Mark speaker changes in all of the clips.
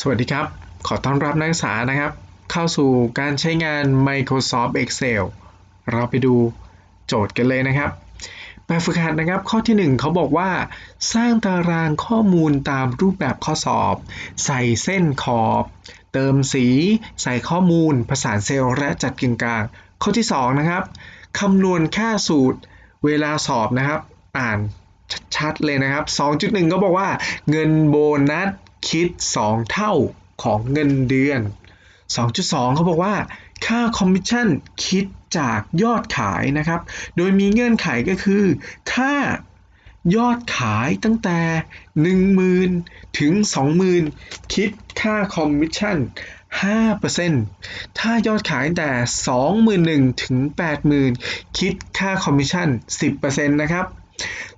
Speaker 1: สวัสดีครับ ขอต้อนรับนักศึกษานะครับ เข้าสู่การใช้งาน Microsoft Excel เราไปดูโจทย์กันเลยนะครับ แบบฝึกหัดนะครับข้อที่ 1 เขาบอกว่า สร้างตารางข้อมูลตามรูปแบบข้อสอบ ใส่เส้นขอบ เติมสี ใส่ข้อมูลผสานเซลล์และจัดกึ่งกลาง ข้อที่ 2 นะครับคำนวณค่าสูตรเวลาสอบนะครับ อ่านชัดๆเลยนะครับ 2.1 ก็บอกว่าเงินโบนัส คิด 2 เท่าของเงินเดือน 2.2 เขาบอกว่า ค่าคอมมิชชั่นคิดจากยอดขายนะครับ โดยมีเงื่อนไขก็คือค่ายอดขายตั้งแต่ 10,000 ถึง 20,000 คิดค่าคอมมิชชั่น 5%ถ้ายอดขายแต่ 21,000 ถึง 80,000 คิดค่าคอมมิชชั่น 10%นะครับ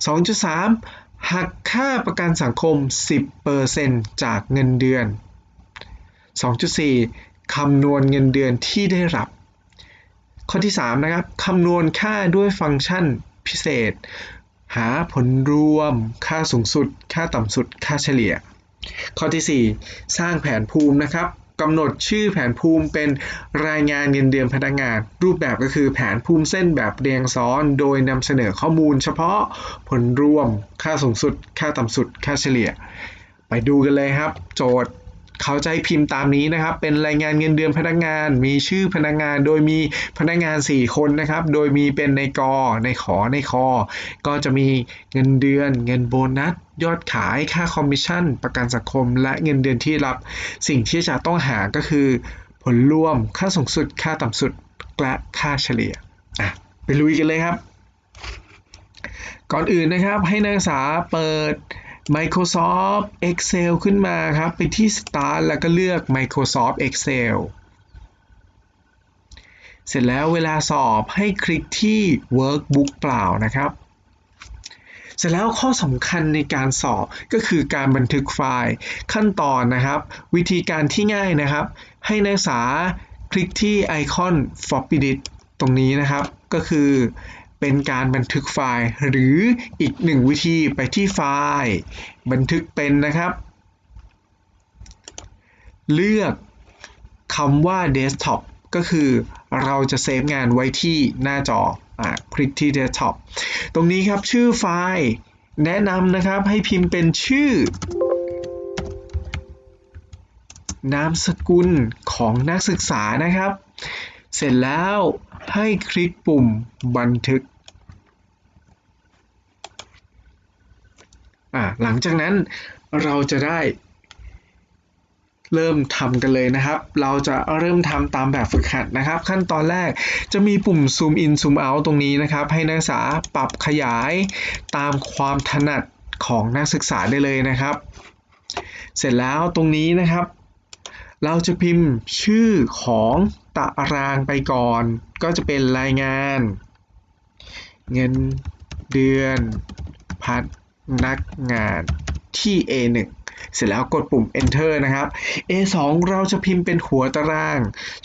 Speaker 1: 2.3 หักค่าประกันสังคม 10%จากเงินเดือน 2.4 คำนวณเงินเดือนที่ได้รับ ข้อที่ 3 นะครับ คำนวณค่าด้วยฟังก์ชันพิเศษ หาผลรวม ค่าสูงสุด ค่าต่ำสุด ค่าเฉลี่ย ข้อที่ 4 สร้างแผนภูมินะครับ กำหนดชื่อแผนภูมิเป็นรายงานเงินเดือนพนักงาน รูปแบบก็คือแผนภูมิเส้นแบบเรียงซ้อน โดยนำเสนอข้อมูลเฉพาะผลรวม ค่าสูงสุด ค่าต่ำสุด ค่าเฉลี่ย ไปดูกันเลยครับ โจทย์ เขาให้พิมพ์ตามนี้นะครับ เป็นรายงานเงินเดือนพนักงาน มีชื่อพนักงาน โดยมีพนักงาน 4 คนนะครับ โดยมีเป็นในกอ ในขอ ในคอ ก็จะมีเงินเดือน เงินโบนัส ยอดขาย ค่าคอมมิชชั่น ประกันสังคม และเงินเดือนที่รับ สิ่งที่จะต้องหาก็คือ ผลรวม ค่าสูงสุด ค่าต่ำสุด และค่าเฉลี่ย อะ ไปลุยกันเลยครับ ก่อนอื่นนะครับ ให้นักศึกษาเปิด Microsoft Excel ขึ้นมาครับ ไปที่ Start แล้วก็เลือก Microsoft Excel เสร็จแล้วเวลาสอบให้คลิกที่ Workbook เปล่านะครับ เสร็จแล้วข้อสำคัญในการสอบก็คือการบันทึกไฟล์ขั้นตอนนะครับ วิธีการที่ง่ายนะครับ ให้นักศึกษาคลิกที่ไอคอน floppy disk ตรงนี้นะครับ ก็คือ เป็นการบันทึกไฟล์ หรืออีกหนึ่งวิธีไปที่ไฟล์ บันทึกเป็นนะครับ เลือกคำว่า desktop ก็คือเราจะเซฟงานไว้ที่หน้าจออคลิกที่ desktop ตรงนี้ครับชื่อไฟล์ แนะนำนะครับให้พิมพ์เป็นชื่อนามสกุลของนักศึกษานะครับ เสร็จแล้ว ให้คลิกปุ่มบันทึก หลังจากนั้นเราจะได้ เริ่มทำกันเลยนะครับ เราจะเริ่มทำตามแบบฝึกหัดนะครับ ขั้นตอนแรกจะมีปุ่ม zoom in zoom out ตรงนี้นะครับ ให้นักศึกษาปรับขยายตามความถนัดของนักศึกษาได้เลยนะครับ เสร็จแล้วตรงนี้นะครับ เราจะพิมพ์ชื่อของ ตารางไปก่อน ก็จะเป็นรายงาน เงินเดือนพันักงานที่ A1 เสร็จแล้วกดปุ่ม enter นะครับ A2 เราจะพิมพ์เป็นหัวตาราง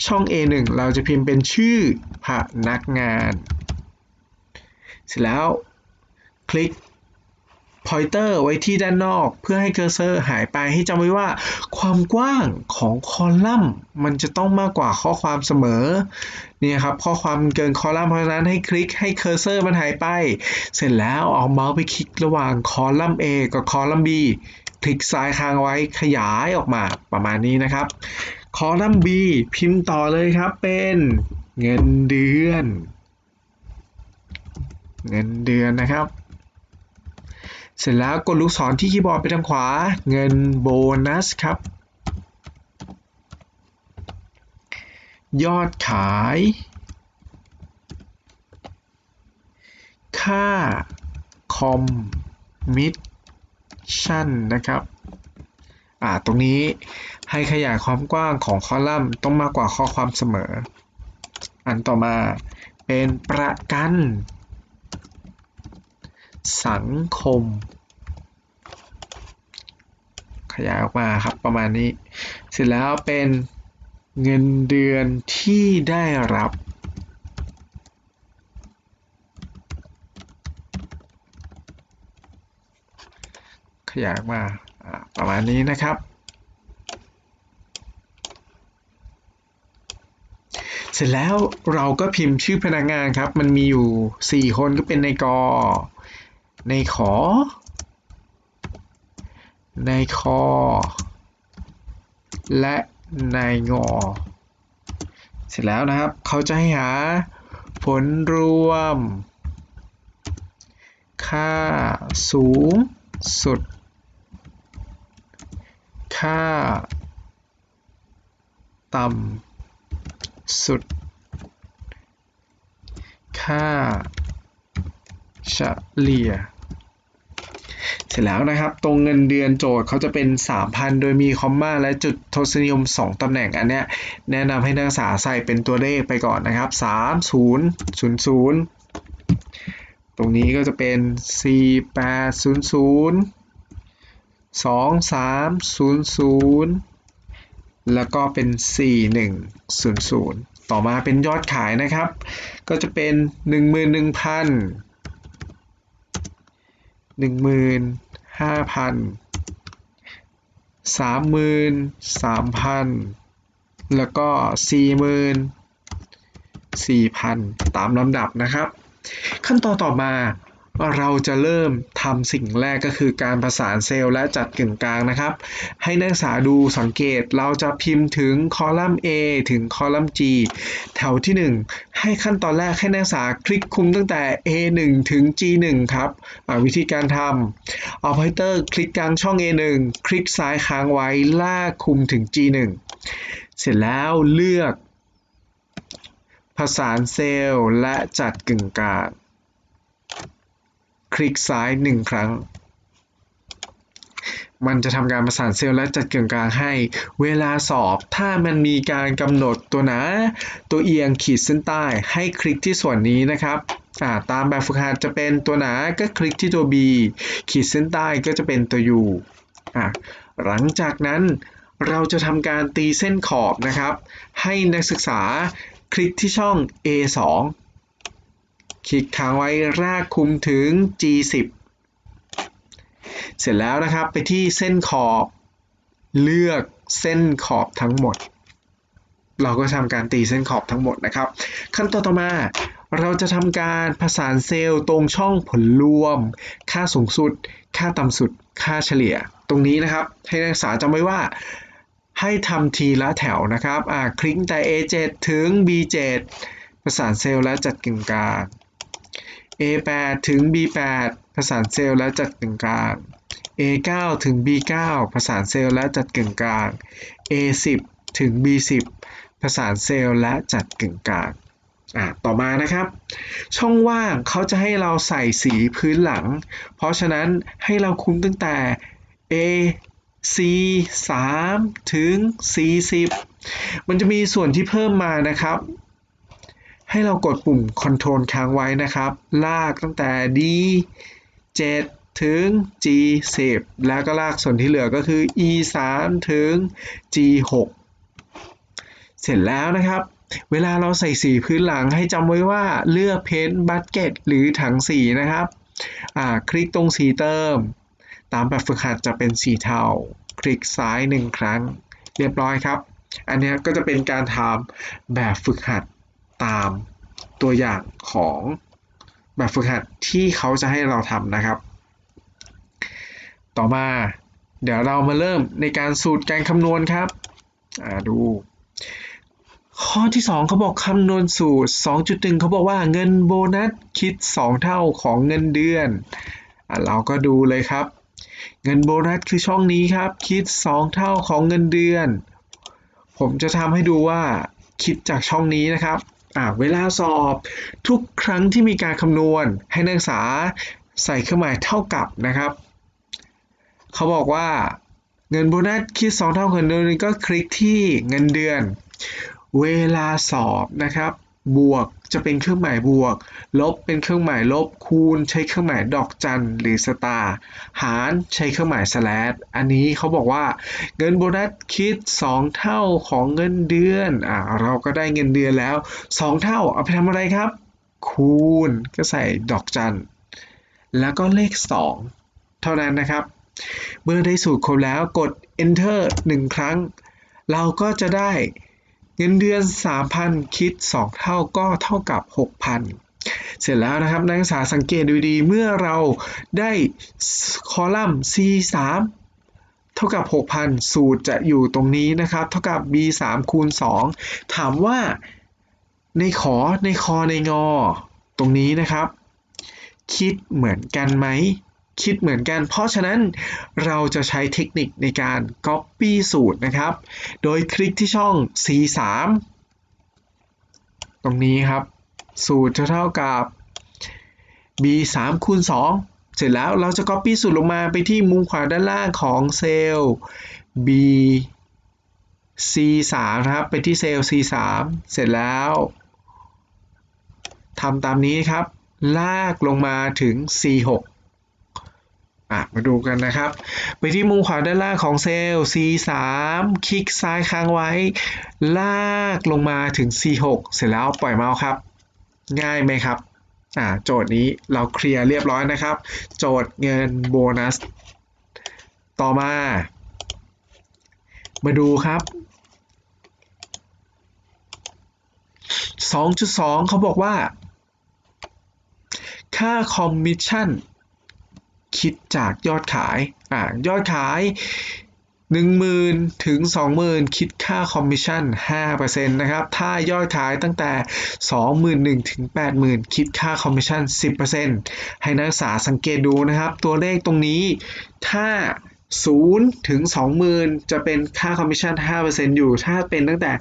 Speaker 1: ช่อง A1 เราจะพิมพ์เป็นชื่อพนักงาน เสร็จแล้วคลิก pointer ไว้ที่ด้านนอก เพื่อให้เคอร์เซอร์หายไปให้จำไว้ว่า ความกว้างของคอลัมน์ มันจะต้องมากกว่าข้อความเสมอนี่ครับข้อความเกินคอลัมน์เพราะฉะนั้นให้คลิกให้เคอร์เซอร์มันหายไป เสร็จแล้วเอาเมาส์ไปคลิกระหว่างคอลัมน์ A กับคอลัมน์ B คลิกซ้ายค้างไว้ขยายออกมาประมาณนี้นะครับ คอลัมน์ B พิมพ์ต่อเลยครับเป็นเงินเดือน เงินเดือนนะครับ เสร็จแล้วกดลูกศรที่คีย์บอร์ดไปทางขวา เงินโบนัสครับ ยอดขาย ค่าคอมมิชชั่นนะครับอ่าตรงนี้ให้ขยายความกว้างของคอลัมน์ต้องมากกว่าข้อความเสมอ อันต่อมาเป็นประกัน สังคม ขยายออกมาครับประมาณนี้ เสร็จแล้วเป็นเงินเดือนที่ได้รับขยายมาประมาณนี้นะครับ เสร็จแล้วเราก็พิมพ์ชื่อพนักงานครับ มันมีอยู่ 4 คนก็เป็นในกอ ในขอ ในคอ และในงอ เสร็จแล้วนะครับ เขาจะให้หาผลรวม ค่าสูงสุด ค่า ต่ำสุด ค่าเฉลี่ย เสร็จแล้วนะครับ ตรงเงินเดือนโจทย์เขาจะเป็น 3,000 โดยมีคอมมาและจุดทศนิยม 2 ตำแหน่งอันเนี้ยแนะนำให้นักศึกษาใส่เป็นตัวเลขไปก่อนนะครับ 3 0 0 0 ตรงนี้ก็จะเป็น 4 8 0 0 2 3 0 0 แล้วก็เป็น 4100 ต่อมาเป็นยอดขายนะครับ ก็จะเป็น 11,000 หนึ่งหมื่นห้าพันสามหมื่นสามพันแล้วก็สี่หมื่นสี่พันตามลำดับนะครับ ขั้นตอนต่อมา เราจะเริ่มทำสิ่งแรกก็คือการประสานเซลล์และจัดกึ่งกลางนะครับ ให้นักศึกษาดูสังเกตเราจะพิมพ์ถึงคอลัมน์ A ถึงคอลัมน์ G แถวที่ 1 ให้ขั้นตอนแรกให้นักศึกษาคลิกคุมตั้งแต่ A1 ถึง G1 ครับวิธีการทำ Operator คลิกกลางช่อง A1 คลิกซ้ายค้างไว้ลากคุมถึง G1 เสร็จแล้วเลือก ผสานเซลล์และจัดกึ่งกลาง คลิกซ้าย1ครั้ง มันจะทำการประสานเซลล์และจัดเกึ่งกลางให้ เวลาสอบถ้ามันมีการกำหนดตัวหนา ตัวเอียงขีดเส้นใต้ให้คลิกที่ส่วนนี้นะครับตามแบบฝึกหัดจะเป็นตัวหนาก็คลิกที่ตัว B ขีดเส้นใต้ก็จะเป็นตัว U หลังจากนั้นเราจะทำการตีเส้นขอบนะครับ ให้นักศึกษาคลิกที่ช่อง A2 คลิกค้างไว้รากคุมถึง G10 เสร็จแล้วนะครับไปที่เส้นขอบ เลือกเส้นขอบทั้งหมด เราก็ทำการตีเส้นขอบทั้งหมดนะครับ ขั้นตอนต่อมาเราจะทำการผสานเซลล์ตรงช่องผลรวม ค่าสูงสุด ค่าต่ำสุด ค่าเฉลี่ย ตรงนี้นะครับ ให้นักศึกษาจำไว้ว่าให้ทำทีละแถวนะครับอ่าคลิกแต่ A7 ถึง B7 ประสานเซลล์และจัดกึ่งกาง A8 ถึง B8 ประสานเซลล์และจัดกึ่งกลาง A9 ถึง B9 ประสานเซลล์และจัดกึ่งกลาง A10 ถึง B10 ประสานเซลล์และจัดกึ่งกลางอะต่อมานะครับ ช่องว่างเขาจะให้เราใส่สีพื้นหลัง เพราะฉะนั้นให้เราคุ้มตั้งแต่ A C 3ถึง C 10มันจะมีส่วนที่เพิ่มมานะครับ ให้เรากดปุ่ม Ctrl ค้างไว้นะครับ ลากตั้งแต่ D 7ถึง G 10แล้วก็ลากส่วนที่เหลือก็คือ E 3ถึง G 6เสร็จแล้วนะครับ เวลาเราใส่สีพื้นหลังให้จำไว้ว่าเลือกเพนท์บัตเก็ตหรือถังสีนะครับ คลิกตรงสีเติม ตามแบบฝึกหัดจะเป็นสีเทา คลิกซ้าย1ครั้ง เรียบร้อยครับ อันนี้ก็จะเป็นการทำแบบฝึกหัดตาม ตัวอย่างของแบบฝึกหัดที่เขาจะให้เราทำนะครับ ต่อมาเดี๋ยวเรามาเริ่มในการสูตรการคำนวณครับดู ข้อที่ 2เขาบอกคำนวณสูตร 2.1เขาบอกว่าเงินโบนัสคิด 2 เท่าของเงินเดือนอเราก็ดูเลยครับ เงินโบนัสคือช่องนี้ครับ คิด 2 เท่าของเงินเดือน ผมจะทำให้ดูว่าคิดจากช่องนี้นะครับ เวลาสอบทุกครั้งที่มีการคำนวณให้นักศึกษาใส่เครื่องหมายเท่ากับนะครับ เขาบอกว่าเงินโบนัสคิด2เท่าเงินเดือนก็คลิกที่เงินเดือน เวลาสอบนะครับ บวก จะเป็นเครื่องหมายบวก ลบเป็นเครื่องหมายลบ คูณ ใช้เครื่องหมายดอกจันหรือสตาร์หารใช้เครื่องหมายสแลชอันนี้เขาบอกว่าเงินโบนัสคิด 2 เท่าของเงินเดือนอ่าเราก็ได้เงินเดือนแล้ว 2 เท่าเอาไปทำอะไรครับ คูณก็ใส่ดอกจันแล้วก็เลข 2 เท่านั้นนะครับ เมื่อได้สูตรครบแล้วกด enter 1 ครั้ง เราก็จะได้ เงินเดือน3,000คิด 2 เท่าก็เท่ากับ 6,000 เสร็จแล้วนะครับนักศึกษาสังเกตดูดีเมื่อเราได้คอลัมน์ C3 เท่ากับ 6,000 สูตรจะอยู่ตรงนี้นะครับ เท่ากับ B3 คูณ 2 ถามว่าในขอในคอในงอ ตรงนี้นะครับ คิดเหมือนกันไหม คิดเหมือนกัน เพราะฉะนั้นเราจะใช้เทคนิคในการ Copy สูตรนะครับ โดยคลิกที่ช่อง C3 ตรงนี้ครับ สูตรจะเท่ากับ B3 คูณ2เสร็จแล้วเราจะ Copy สูตรลงมาไปที่มุมขวาด้านล่างของเซลล์ B C3 นะครับ ไปที่เซลล์ C3 เสร็จแล้วทำตามนี้ครับ ลากลงมาถึง C6 อะมาดูกันนะครับ ไปที่มุมขวาด้านล่างของเซลล์ C3 คลิกซ้ายค้างไว้ ลากลงมาถึง C6 เสร็จแล้วปล่อยเมาส์ครับ ง่ายไหมครับอ่าโจทย์นี้เราเคลียร์เรียบร้อยนะครับ โจทย์เงินโบนัส ต่อมา มาดูครับ 2.2 เขาบอกว่า ค่าคอมมิชชั่น คิดจากยอดขายอ่ายอดขาย 10,000 ถึง 20,000 คิดค่าคอมมิชชั่น 5%นะครับ ถ้ายอดขายตั้งแต่ 21,000 ถึง 80,000 คิดค่าคอมมิชชั่น 10%ให้นักศึกษาสังเกตดูนะครับ ตัวเลขตรงนี้ถ้า 0ถึง20,000จะเป็นค่าคอมมิชชั่น5%อยู่ ถ้าเป็นตั้งแต่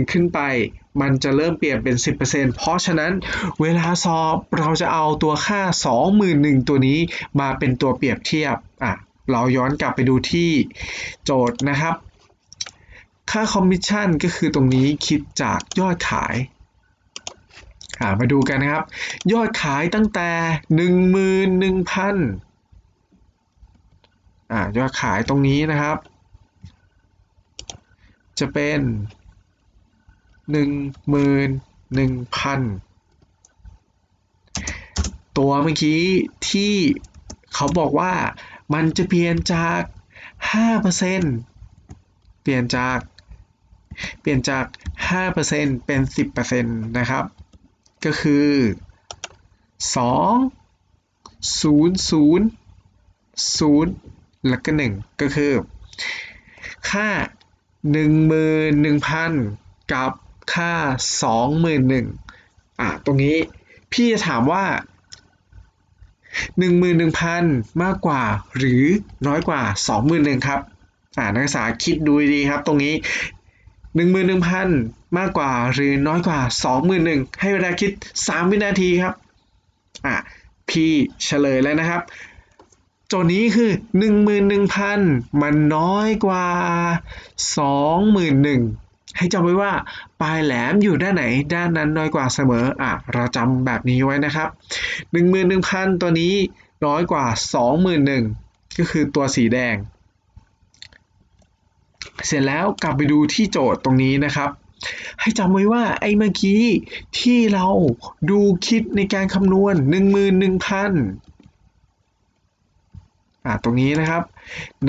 Speaker 1: 21,000ขึ้นไป มันจะเริ่มเปลี่ยนเป็น10%เพราะฉะนั้นเวลาสอบเราจะเอาตัวค่า21,000ตัวนี้มาเป็นตัวเปรียบเทียบอะเราย้อนกลับไปดูที่โจทย์นะครับ ค่าคอมมิชชั่นก็คือตรงนี้คิดจากยอดขายอ่ามาดูกันนะครับ ยอดขายตั้งแต่ 11,000 อ่ายอดขายตรงนี้นะครับ จะเป็น11,000ตัวเมื่อกี้ที่เขาบอกว่ามันจะเปลี่ยนจาก5%เปลี่ยนจากเปลี่ยนจาก 5%เป็น 10%นะครับ ก็คือ 2 0 0 0 แลักก็หนึ่งก็คือ ค่าหนึ่งมืนหนึ่งพันกับค่าสองหมื่นหนึ่งอะตรงนี้พี่จะถามว่าหนึ่งมืนหนึ่งพันมากกว่าหรือน้อยกว่าสองหมื่นหนึ่งครับอ่านักศึกษาคิดดูดีครับ ตรงนี้หนึ่งมืนหนึ่งพันมากกว่าหรือน้อยกว่าสองหมื่นหนึ่งให้เวลาคิดสามวินาทีครับอะพี่เฉลยแล้วนะครับ โจทย์นี้คือ 11,000 มันน้อยกว่า 21,000 ให้จำไว้ว่า ปลายแหลมอยู่ด้านไหน ด้านนั้นน้อยกว่าเสมออะเราจำแบบนี้ไว้นะครับ 11,000 ตัวนี้น้อยกว่า 21,000 ก็คือตัวสีแดง เสร็จแล้วกลับไปดูที่โจทย์ตรงนี้นะครับให้จำไว้ว่าไอ้เมื่อกี้ที่เราดูคิดในการคำนวณ 11,000 อ่าตรงนี้นะครับ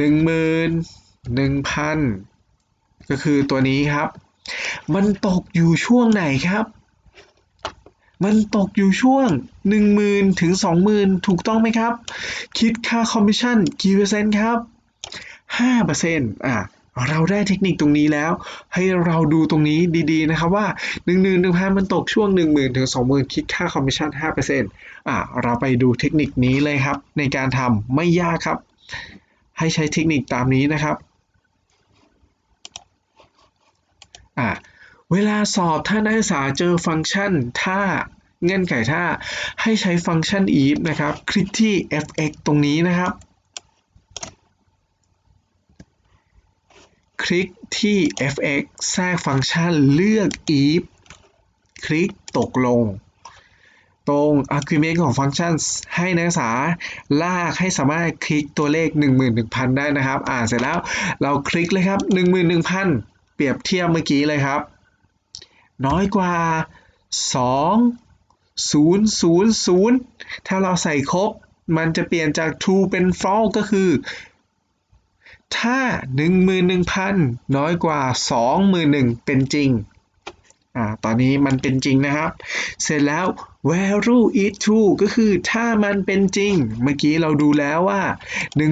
Speaker 1: 11,000ก็คือตัวนี้ครับ มันตกอยู่ช่วงไหนครับ มันตกอยู่ช่วง 10,000 ถึง 20,000 ถูกต้องไหมครับ คิดค่าคอมมิชชั่นกี่เปอร์เซ็นต์ครับ5%อะ เราได้เทคนิคตรงนี้แล้ว ให้เราดูตรงนี้ดีๆนะครับว่า 1 1 1 0 0มันตกช่วง 10,000ถึง20,000 คิดค่าคอมมิชชั่น 5%อะเราไปดูเทคนิคนี้เลยครับ ในการทำไม่ยากครับ ให้ใช้เทคนิคตามนี้นะครับอะเวลาสอบถ้านักศึกษาเจอฟังก์ชันถ้าเงื่อนไขถ้าให้ใช้ฟังก์ชัน if นะครับ คลิกที่ fx ตรงนี้นะครับ คลิกที่ fx แทรกฟังก์ชันเลือก if คลิกตกลง ตรง argument ของฟังก์ชันให้นักศึกษาลากให้สามารถคลิกตัวเลข 11,000 ได้นะครับ อ่านเสร็จแล้วเราคลิกเลยครับ 11,000 เปรียบเทียบเมื่อกี้เลยครับ น้อยกว่า 2 0 0 0 ถ้าเราใส่ครบ มันจะเปลี่ยนจาก true เป็น false ก็คือ ถ้า 11,000 น้อยกว่า 21,000 เป็นจริง อ่า ตอนนี้มันเป็นจริงนะครับ เสร็จแล้ว value is true ก็คือถ้ามันเป็นจริง เมื่อกี้เราดูแล้วว่า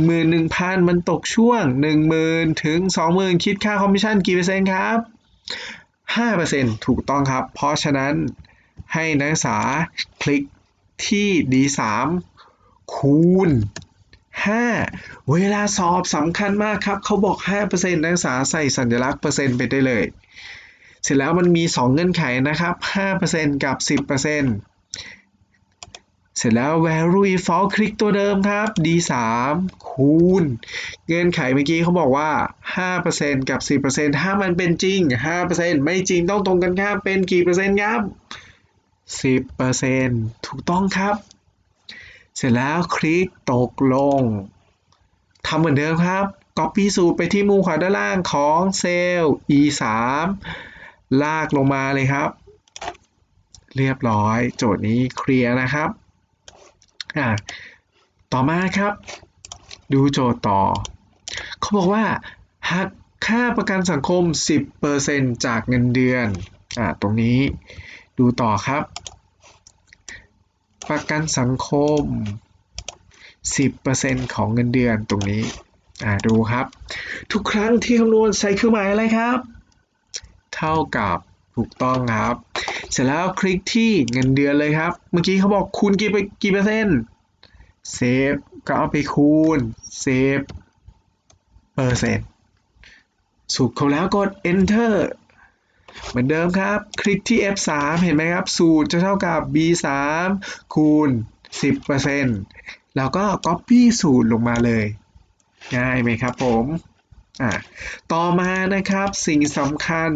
Speaker 1: 11,000 มันตกช่วง 10,000 ถึง 20,000 คิดค่าคอมมิชชั่นกี่เปอร์เซ็นต์ครับ 5%ถูกต้องครับ เพราะฉะนั้นให้นักศึกษาคลิกที่ D3 คูณ 5 เวลาสอบสำคัญมากครับเขาบอก 5%นักศึกษาใส่สัญลักษณ์เปอร์เซ็นต์ไปได้เลย เสร็จแล้วมันมี 2 เงื่อนไขนะครับ 5%กับ 10%เสร็จแล้ว value default คลิกตัวเดิมครับ D3 คูณ เงื่อนไขเมื่อกี้เขาบอกว่า 5%กับ 10%ถ้ามันเป็นจริง 5%ไม่จริงต้องตรงกันข้ามเป็นกี่เปอร์เซ็นต์ครับ 10%ถูกต้องครับ เสร็จแล้วคลิกตกลงทำเหมือนเดิมครับ Copy สูตรไปที่มุมขวาด้านล่างของเซลล์ E3 ลากลงมาเลยครับ เรียบร้อย โจทย์นี้เคลียร์นะครับอ่าต่อมาครับ ดูโจทย์ต่อ เขาบอกว่าหักค่าประกันสังคม 10%จากเงินเดือนอ่าตรงนี้ดูต่อครับ ประกันสังคม 10%ของเงินเดือนตรงนี้อ่าดูครับ ทุกครั้งที่คำนวณใส่เครื่องหมายอะไรครับ เท่ากับถูกต้องครับ เสร็จแล้วคลิกที่เงินเดือนเลยครับ เมื่อกี้เขาบอกคูณกี่ไปกี่เปอร์เซ็นต์เซฟก็เอาไปคูณเซฟเปอร์เซ็นต์สุดเขาแล้วกด enter เหมือนเดิมครับ คลิกที่ F3 เห็นไหมครับ สูตรจะเท่ากับ B3 คูณ 10%แล้วก็ Copy สูตรลงมาเลย ง่ายไหมครับผมอ่าต่อมานะครับสิ่งสำคัญ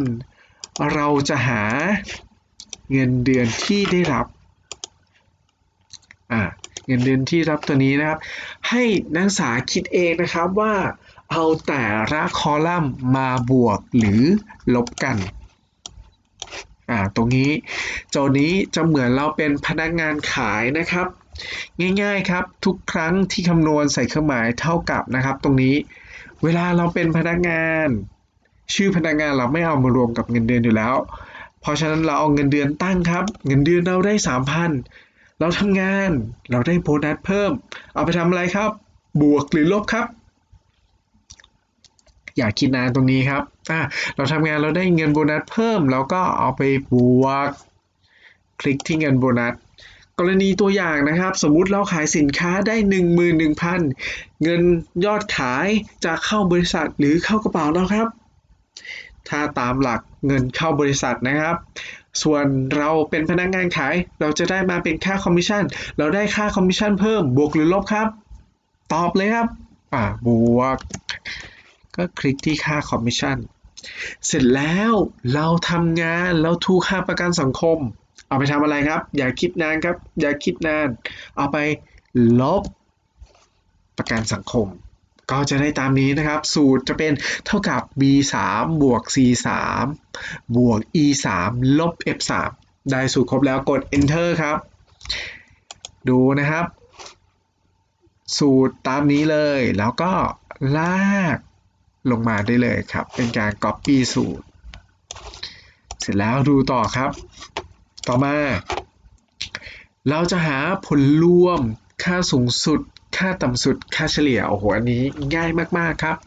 Speaker 1: เราจะหาเงินเดือนที่ได้รับอ่าเงินเดือนที่รับตัวนี้นะครับ ให้นักศึกษาคิดเองนะครับว่าเอาแต่ละคอลัมน์มาบวกหรือลบกัน อ่าตรงนี้โจทย์นี้จะเหมือนเราเป็นพนักงานขายนะครับ ง่ายๆครับทุกครั้งที่คำนวณใส่เครื่องหมายเท่ากับนะครับ ตรงนี้เวลาเราเป็นพนักงาน ชื่อพนักงานเราไม่เอามารวมกับเงินเดือนอยู่แล้ว เพราะฉะนั้นเราเอาเงินเดือนตั้งครับ เงินเดือนเราได้3,000เราทำงานเราได้โบนัสเพิ่ม เอาไปทำอะไรครับ บวกหรือลบครับ อย่าคิดนานตรงนี้ครับอะเราทำงานเราได้เงินโบนัสเพิ่มแล้วก็เอาไปบวก คลิกที่เงินโบนัสกรณีตัวอย่างนะครับ สมมุติเราขายสินค้าได้ 11,000 เงินยอดขายจะเข้าบริษัทหรือเข้ากระเป๋าเราครับ ถ้าตามหลักเงินเข้าบริษัทนะครับ ส่วนเราเป็นพนักงานขายเราจะได้มาเป็นค่าคอมมิชชั่นเราได้ค่าคอมมิชชั่นเพิ่มบวกหรือลบครับ ตอบเลยครับ อ่าบวก ก็คลิกที่ค่าคอมมิชชั่น เสร็จแล้วเราทำงานเราถูกค่าประกันสังคม เอาไปทำอะไรครับ อย่าคิดนานครับ อย่าคิดนาน เอาไปลบประกันสังคม ก็จะได้ตามนี้นะครับ สูตรจะเป็นเท่ากับ b 3บวก c 3บวก e 3ลบ f 3ได้สูตรครบแล้วกด enter ครับ ดูนะครับ สูตรตามนี้เลยแล้วก็ลาก ลงมาได้เลยครับ เป็นการ copy สูตร เสร็จแล้วดูต่อครับ ต่อมา เราจะหาผลรวมค่าสูงสุด ค่าต่ำสุด ค่าเฉลี่ย โอ้โห อันนี้ง่ายมาก ๆ ครับ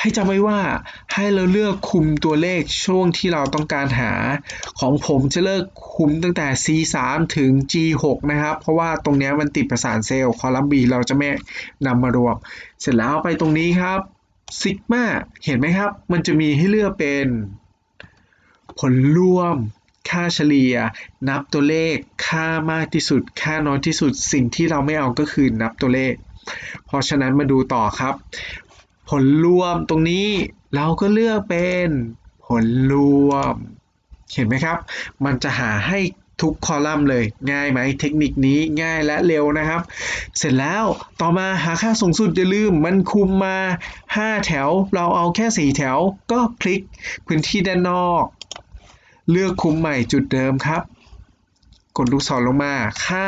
Speaker 1: ให้จำไว้ว่าให้เราเลือกคุมตัวเลขช่วงที่เราต้องการหา ของผมจะเลือกคุมตั้งแต่ C3 ถึง G6 นะครับ เพราะว่าตรงนี้มันติดประสานเซลล์ คอลัมน์ B เราจะไม่นำมารวม เสร็จแล้วไปตรงนี้ครับ ซิกมาเห็นไหมครับ มันจะมีให้เลือกเป็น ผลรวม ค่าเฉลี่ย นับตัวเลข ค่ามากที่สุด ค่าน้อยที่สุด สิ่งที่เราไม่เอาก็คือนับตัวเลข เพราะฉะนั้นมาดูต่อครับ ผลรวมตรงนี้เราก็เลือกเป็นผลรวม เห็นไหมครับ มันจะหาให้ ทุกคอลัมน์เลย ง่ายไหมเทคนิคนี้ง่ายและเร็วนะครับ เสร็จแล้วต่อมาหาค่าสูงสุดอย่าลืมมันคุมมา 5 แถว เราเอาแค่ 4 แถว ก็คลิกพื้นที่ด้านนอก เลือกคุมใหม่จุดเดิมครับ กดลูกศรลงมา ค่า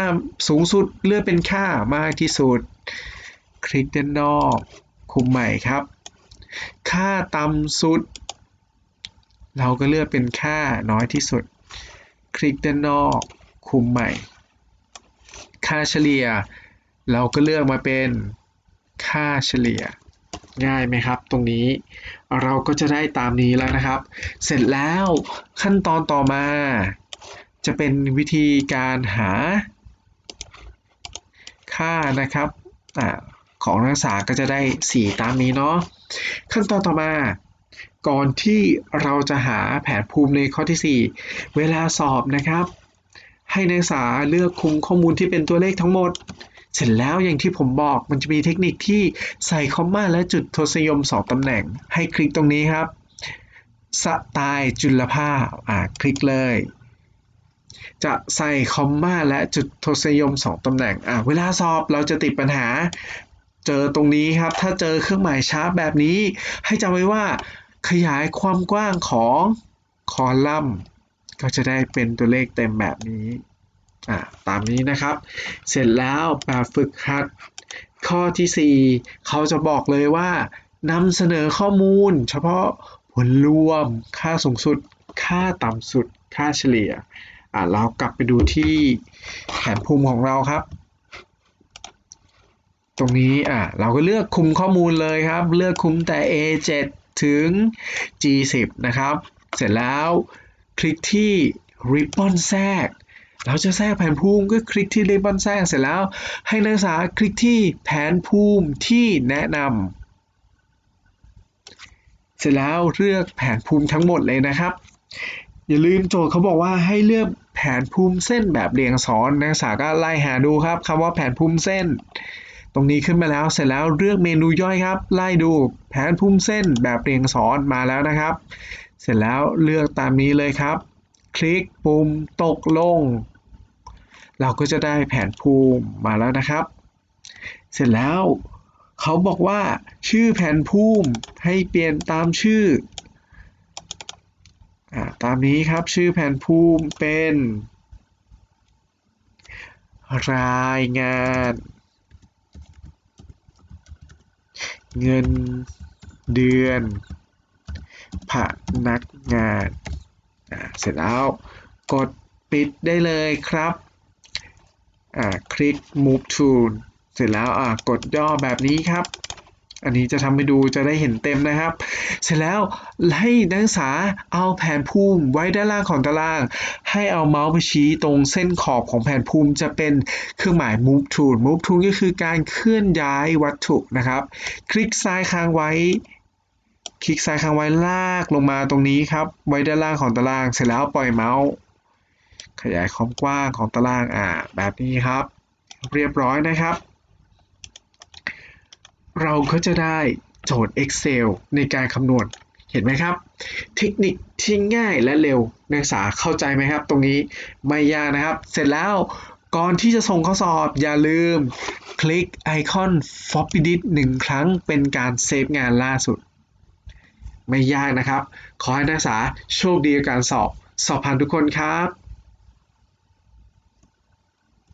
Speaker 1: สูงสุดเลือกเป็นค่ามากที่สุด คลิกด้านนอก คุมใหม่ครับ ค่าต่ำสุด เราก็เลือกเป็นค่าน้อยที่สุด คลิกด้านนอกคุมใหม่ ค่าเฉลี่ย เราก็เลือกมาเป็นค่าเฉลี่ย ง่ายไหมครับ ตรงนี้เราก็จะได้ตามนี้แล้วนะครับ เสร็จแล้วขั้นตอนต่อมา จะเป็นวิธีการหา ค่านะครับอของนักศึกษาก็จะได้ 4 ตามนี้เนาะขั้นตอนต่อมา ก่อนที่เราจะหาแผนภูมิในข้อที่ 4 เวลาสอบนะครับ ให้นักศึกษาเลือกคุมข้อมูลที่เป็นตัวเลขทั้งหมด เสร็จแล้วอย่างที่ผมบอกมันจะมีเทคนิคที่ใส่คอมมาและจุดทศนิยม 2 ตำแหน่ง ให้คลิกตรงนี้ครับ สไตล์จุลภาพอ่าคลิกเลย จะใส่คอมมาและจุดทศนิยม 2 ตำแหน่งอ่าเวลาสอบเราจะติดปัญหา เจอตรงนี้ครับ ถ้าเจอเครื่องหมายชาร์ปแบบนี้ ให้จำไว้ว่า ขยายความกว้างของคอลัมน์ ก็จะได้เป็นตัวเลขเต็มแบบนี้ตามนี้นะครับ เสร็จแล้วแบบฝึกหัด ข้อที่ 4 เขาจะบอกเลยว่านำเสนอข้อมูล เฉพาะผลรวม ค่าสูงสุด ค่าต่ำสุด ค่าเฉลี่ยอ่าเรากลับไปดูที่แผนภูมิของเราครับ ตรงนี้อะเราก็เลือกคุมข้อมูลเลยครับ เลือกคุมแต่ A7 ถึง G10 นะครับ เสร็จแล้วคลิกที่ Ribbon แทรก เราจะแทรกแผนภูมิก็คลิกที่ Ribbon แทรกเสร็จแล้ว ให้นักศึกษาคลิกที่แผนภูมิที่แนะนำเสร็จแล้วเลือกแผนภูมิทั้งหมดเลยนะครับ อย่าลืมโจทย์เขาบอกว่าให้เลือกแผนภูมิเส้นแบบเรียงซ้อนนักศึกษาก็ไล่หาดูครับคำว่าแผนภูมิเส้น รงนี้ขึ้นมาแล้วเสร็จแล้วเลือกเมนูย่อยครับ ไล่ดูแผนภูมิเส้นแบบเรียงซ้อนมาแล้วนะครับ เสร็จแล้วเลือกตามนี้เลยครับ คลิกปุ่มตกลง เราก็จะได้แผนภูมิมาแล้วนะครับ เสร็จแล้วเขาบอกว่าชื่อแผนภูมิให้เปลี่ยนตามชื่ออตามนี้ครับชื่อแผนภูมิเป็น รายงาน เงินเดือน พนักงานเสร็จแล้วกดปิดได้เลยครับอ่าคลิก move to เสร็จแล้วอ่ากดย่อแบบนี้ครับ อันนี้จะทำให้ดูจะได้เห็นเต็มนะครับ เสร็จแล้วให้นักศึกษาเอาแผนภูมิไว้ด้านล่างของตาราง ให้เอาเมาส์ไปชี้ตรงเส้นขอบของแผนภูมิจะเป็นเครื่องหมาย move tool move tool ก็คือการเคลื่อนย้ายวัตถุนะครับ คลิกซ้ายค้างไว้ คลิกซ้ายค้างไว้ลากลงมาตรงนี้ครับ ไว้ด้านล่างของตาราง เสร็จแล้วปล่อยเมาส์ ขยายความกว้างของตารางอ่าแบบนี้ครับ เรียบร้อยนะครับ เราก็จะได้โจทย์ Excel ในการคำนวณเห็นไหมครับ เทคนิคที่ง่ายและเร็วนักศึกษาเข้าใจไหมครับ ตรงนี้ไม่ยากนะครับ เสร็จแล้วก่อนที่จะส่งข้อสอบอย่าลืม คลิกไอคอน f o p p y d i s หนึ่งครั้งเป็นการเซฟงานล่าสุด ไม่ยากนะครับ ขอให้นักศึกษาโชคดีกับการสอบ สอบผ่านทุกคนครับ